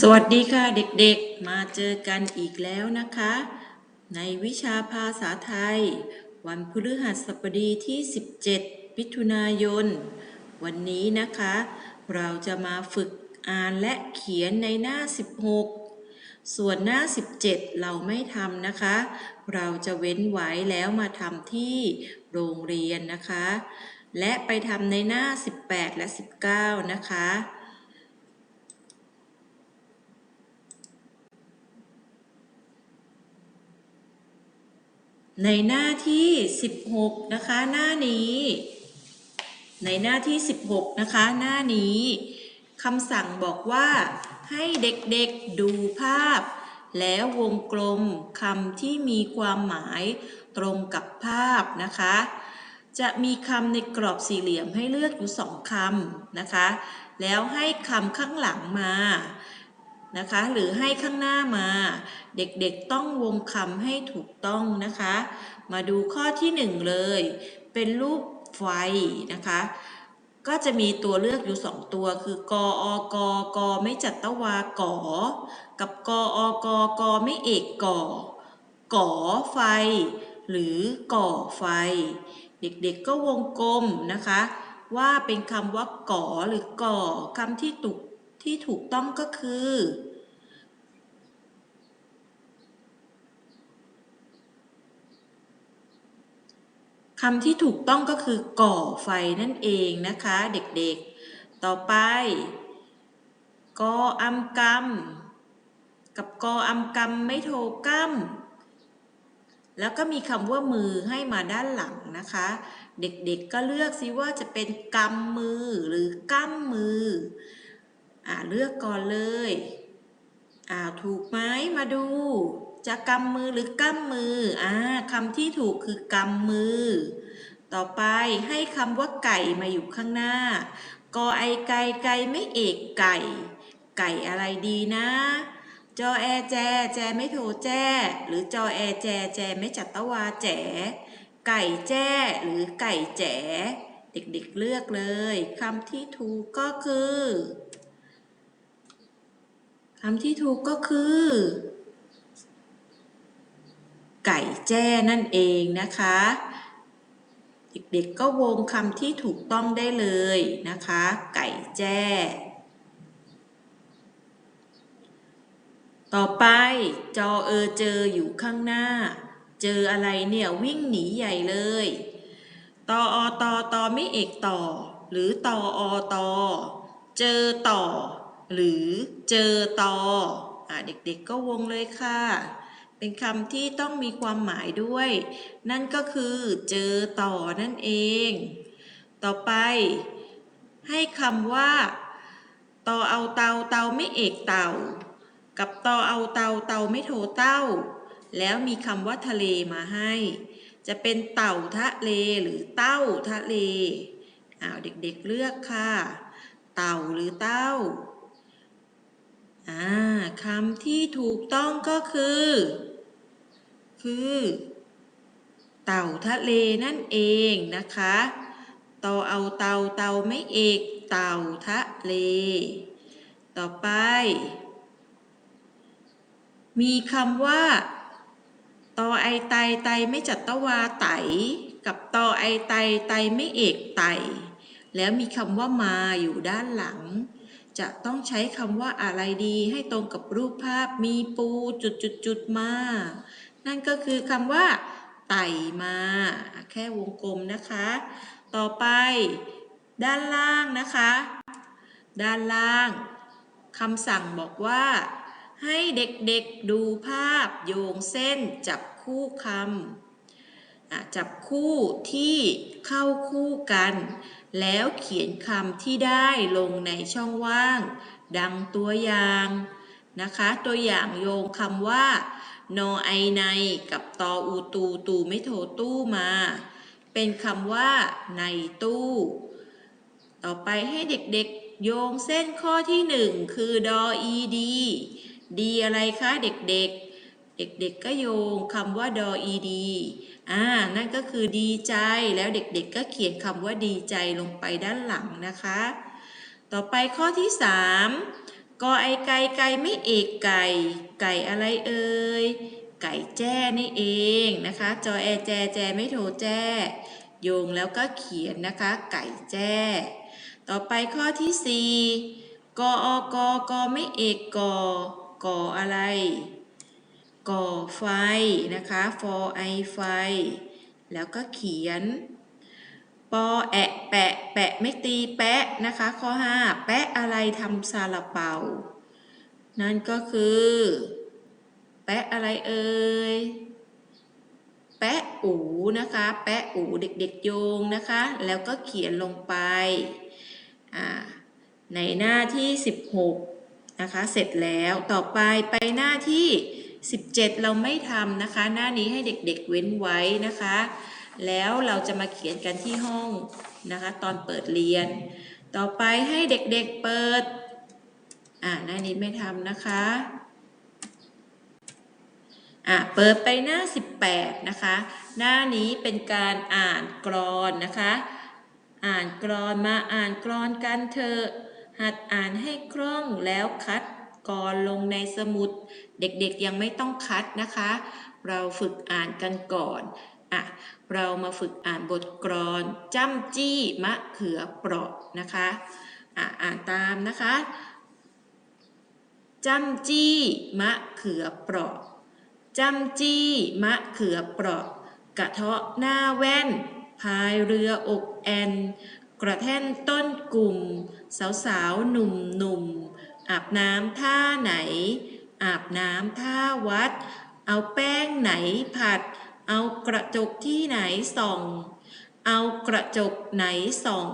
สวัสดีค่ะเด็กๆ มาเจอกันอีกแล้วนะคะ ในวิชาภาษาไทย วันพฤหัสบดีที่ 17มิถุนายน วันนี้นะคะ เราจะมาฝึกอ่านและเขียนในหน้า 16 ส่วนหน้า 17 เราไม่ทำนะคะ เราจะเว้นไว้แล้วมาทำที่โรงเรียนนะคะ และไปทำในหน้า 18 และ 19 นะคะ ในหน้าที่ 16 นะคะ หน้านี้ ในหน้าที่ 16 นะคะ หน้านี้คำสั่งบอกว่าให้เด็กๆดูภาพ แล้ววงกลมคำที่มีความหมายตรงกับภาพนะคะ จะมีคำในกรอบสี่เหลี่ยมให้เลือกอยู่สองคำนะคะ แล้วให้คำข้างหลังมา นะคะ หรือให้ข้างหน้ามา เด็กๆต้องวงคำให้ถูกต้องนะคะ มาดูข้อที่หนึ่งเลย เป็นรูปไฟนะคะ ก็จะมีตัวเลือกอยู่สองตัวคือกออกกไม่จัตวากอกับกออกกไม่เอกกอก่อไฟ หรือก่อไฟ เด็กๆก็วงกลมนะคะ ว่าเป็นคำว่าก่อหรือก่อคำที่ถูก ที่ถูกต้องก็คือ คำที่ถูกต้องก็คือก่อไฟนั่นเองนะคะ เด็กๆ ต่อไปกออำกรรม กับกออำกรรมไม่โทกรรมแล้วก็มีคำว่ามือให้มาด้านหลังนะคะ เด็กๆก็เลือกซิว่าจะเป็นกำมือหรือกำมือ อ่าเลือกก่อนเลยอ่าถูกไหมมาดู จะกำมือหรือกำมืออ่าคำที่ถูกคือกำมือ ต่อไปให้คำว่าไก่มาอยู่ข้างหน้า กอไอไก่ไก่ไม่เอกไก่ ไก่อะไรดีนะ จอแอแจ แจไม่โทแจ หรือจอแอแจ แจไม่จัตวาแจ ไก่แจ้ หรือไก่แจ เด็กๆเลือกเลยคำที่ถูกก็คือ คำที่ถูกก็คือ ไก่แจ้นั่นเองนะคะ เด็กๆก็วงคำที่ถูกต้องได้เลยนะคะ ไก่แจ้ ต่อไปจอเออเจออยู่ข้างหน้า เจออะไรเนี่ยวิ่งหนีใหญ่เลยตออตอตอไม่เอกต่อ หรือตออตอเจอต่อ หรือเจอตออเด็กๆก็วงเลยค่ะ เป็นคำที่ต้องมีความหมายด้วย นั่นก็คือเจอต่อนั่นเอง ต่อไป ให้คำว่าตอเอาเตาเตาไม่เอกเต่า กับตอเอาเตาเตาไม่โทเต้า แล้วมีคำว่าทะเลมาให้ จะเป็นเต่าทะเลหรือเต้าทะเลอ้าวเด็กๆเลือกค่ะ เต่าหรือเต้า อ่าคำที่ถูกต้องก็คือ คือ เต่าทะเลนั่นเองนะคะต่อเอาเตาเตาไม่เอกเต่าทะเล ต่อไป มีคำว่าตอไอไตไตไม่จัตวาไต กับตอไอไตไตไม่เอกไต แล้วมีคำว่ามาอยู่ด้านหลัง จะต้องใช้คำว่าอะไรดีให้ตรงกับรูปภาพมีปูจุดจุดจุดมา นั่นก็คือคำว่า ไต่มา แค่วงกลมนะคะ ต่อไป ด้านล่างนะคะ ด้านล่างคำสั่งบอกว่า ให้เด็กๆดูภาพโยงเส้นจับคู่คำจับคู่ที่เข้าคู่กัน แล้วเขียนคำที่ได้ลงในช่องว่าง ดังตัวอย่างนะคะ ตัวอย่างโยงคำว่า นอไอในกับตออูตูตูไม่โทตู้มา เป็นคำว่า ในตู้ ต่อไปให้เด็กๆโยงเส้นข้อที่หนึ่งคือดออีดีดีอะไรคะเด็กๆ เด็กๆก็โยงคำว่าดออีดี อ่านั่นก็คือดีใจแล้วเด็กๆก็เขียนคำว่าดีใจลงไปด้านหลังนะคะ ต่อไปข้อที่สามกอไอไก่ไก่ไม่เอกไก่ ไก่อะไรเอ่ยไก่แจ้นี่เองนะคะ จอแอแจแจไม่โทรแจ้โยงแล้วก็เขียนนะคะ ไก่แจ้ ต่อไปข้อที่สี่กออกอกอไม่เอกกอกออะไร ก่อไฟนะคะ for i ไฟ แล้วก็เขียน ปอแอะแปะ แปะไม่ตีแปะนะคะ ข้อ 5 แปะอะไรทำซาลาเปา นั่นก็คือ แปะอะไรเอ่ย แปะอูนะคะ แปะอูเด็กๆโยงนะคะ แล้วก็เขียนลงไป ในหน้าที่ 16 นะคะ เสร็จแล้ว ต่อไปไปหน้าที่ 17 เราไม่ทำนะคะ หน้านี้ให้เด็กๆเว้นไว้นะคะ แล้วเราจะมาเขียนกันที่ห้องนะคะ ตอนเปิดเรียน ต่อไปให้เด็กๆเปิด อ่าหน้านี้ไม่ทำนะคะอะเปิดไปหน้า 18 นะคะ หน้านี้เป็นการอ่านกรอนนะคะ อ่านกรอนมาอ่านกรอนกันเถอะหัดอ่านให้คล่องแล้วคัด กรอนลงในสมุด เด็กๆยังไม่ต้องคัดนะคะ เราฝึกอ่านกันก่อนอะเรามาฝึกอ่านบทกรอนจ้ำจี้มะเขือเปราะนะคะอะอ่านตามนะคะจ้ำจี้มะเขือเปราะจำจี้มะเขือเปราะ กระเทาะหน้าแว่น พายเรืออกแอน กระแท่นต้นกลุ่ม สาวสาวๆหนุ่มหนุ่มๆ อาบน้ำท่าไหน อาบน้ำท่าวัด เอาแป้งไหนผัด เอากระจกที่ไหนส่อง เอากระจกไหนส่อง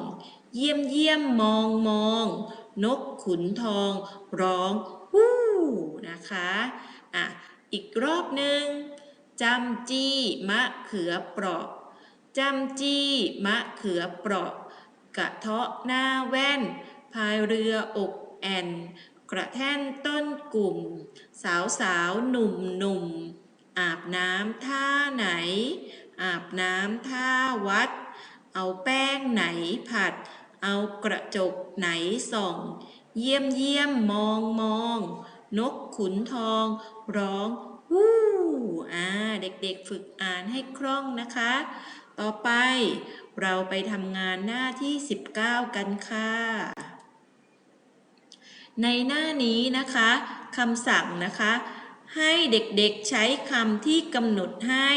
เยี่ยมเยี่ยมมองมอง นกขุนทอง ร้องวู้นะคะอะอีกรอบหนึ่งจำจี้มะเขือเปราะจำจี้มะเขือเปราะ กระเทาะหน้าแว่น พายเรืออก แอนกระแท่นต้นกลุ่ม สาวสาวหนุ่มหนุ่มอาบน้ำท่าไหน อาบน้ำท่าวัด เอาแป้งไหนผัด เอากระจกไหนส่อง เยี่ยมเยี่ยมมองมอง นกขุนทอง ร้องวู้อ่าเด็กๆฝึกอ่านให้คล่องนะคะ ต่อไปเราไปทำงานหน้าที่ 19 กันค่ะ ในหน้านี้นะคะคำสั่งนะคะ ให้เด็กๆใช้คำที่กำหนดให้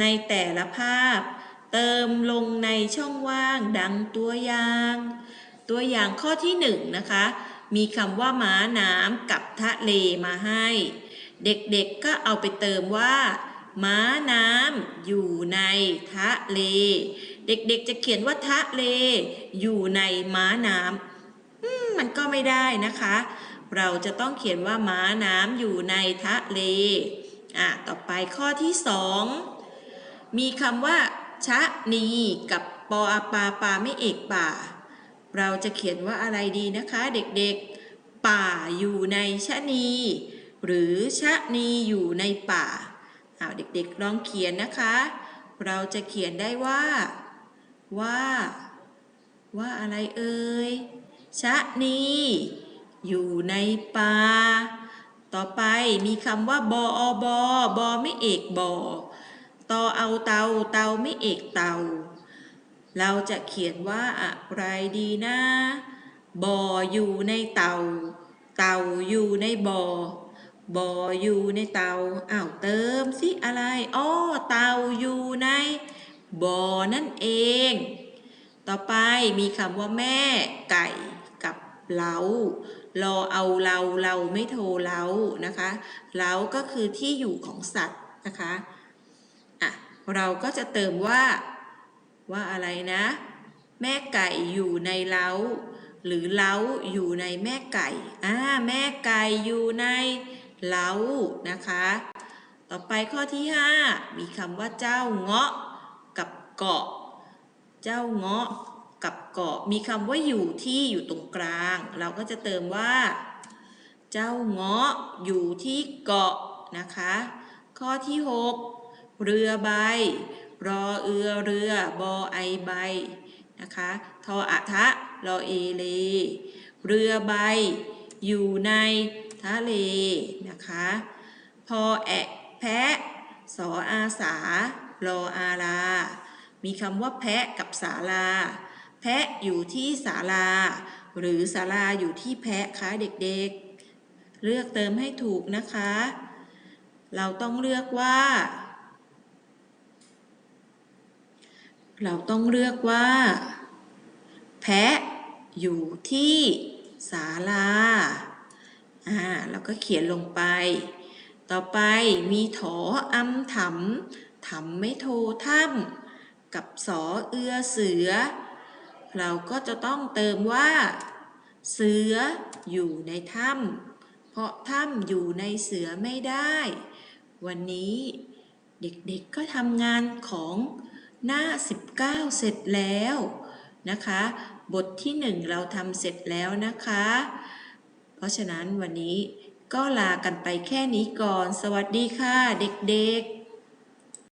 ในแต่ละภาพ เติมลงในช่องว่างดังตัวอย่าง ตัวอย่างข้อที่หนึ่งนะคะ มีคำว่าม้าน้ำกับทะเลมาให้ เด็กๆก็เอาไปเติมว่าม้าน้ำอยู่ในทะเล เด็กๆจะเขียนว่าทะเล อยู่ในม้าน้ำ มันก็ไม่ได้นะคะ เราจะต้องเขียนว่าม้าน้ำอยู่ในทะเล อะ ต่อไปข้อที่สองมีคำว่า ชะนีกับปออาปาปาไม่เอกป่า เราจะเขียนว่าอะไรดีนะคะเด็กๆ ป่าอยู่ในชะนี หรือชะนีอยู่ในป่าอ้าเด็กๆลองเขียนนะคะ เราจะเขียนได้ว่า ว่า ว่าอะไรเอ่ย ชะนีอยู่ในป่า ต่อไปมีคำว่าบออบอบอไม่เอกบอตอเอาเตาเตาไม่เอกเตา เราจะเขียนว่าอะไรดีนะบออยู่ในเตา เตาอยู่ในบอบออยู่ในเตาอ้าวเติมสิอะไรอ้อเตาอยู่ในบอนั่นเอง ต่อไปมีคำว่าแม่ไก่ เล้ารอเอาเราเราไม่โทรเล้านะคะเล้าก็คือที่อยู่ของสัตว์นะคะอะเราก็จะเติมว่าว่าอะไรนะ แม่ไก่อยู่ในเล้า หรือเล้าอยู่ในแม่ไก่อ่าแม่ไก่อยู่ในเล้านะคะ ต่อไปข้อที่ 5 มีคำว่าเจ้าเงาะกับเกาะ เจ้าเงาะ กับเกาะมีคำว่าอยู่ที่อยู่ตรงกลาง เราก็จะเติมว่า เจ้าเงาะอยู่ที่เกาะนะคะ ข้อที่ 6 เรือใบ รอเอือเรือบอไอใบนะคะทออะทะรอเอเล เรือใบ อยู่ในทะเลนะคะ พอแอะแพะสออาสารออาลามีคำว่าแพะกับศาลา แพะอยู่ที่ศาลา หรือศาลาอยู่ที่แพะคะเด็กๆ เลือกเติมให้ถูกนะคะ เราต้องเลือกว่า เราต้องเลือกว่า แพะอยู่ที่ศาลา อ่าแล้วก็เขียนลงไป ต่อไปมีถออำถำถำไม่โทถ้ำกับสอเอือเสือ เราก็จะต้องเติมว่า เสืออยู่ในถ้ำเพราะถ้ำอยู่ในเสือไม่ได้ วันนี้เด็กๆก็ทำงานของหน้า 19 เสร็จแล้วนะคะ บทที่ 1 เราทำเสร็จแล้วนะคะ เพราะฉะนั้นวันนี้ก็ลากันไปแค่นี้ก่อน สวัสดีค่ะเด็กๆ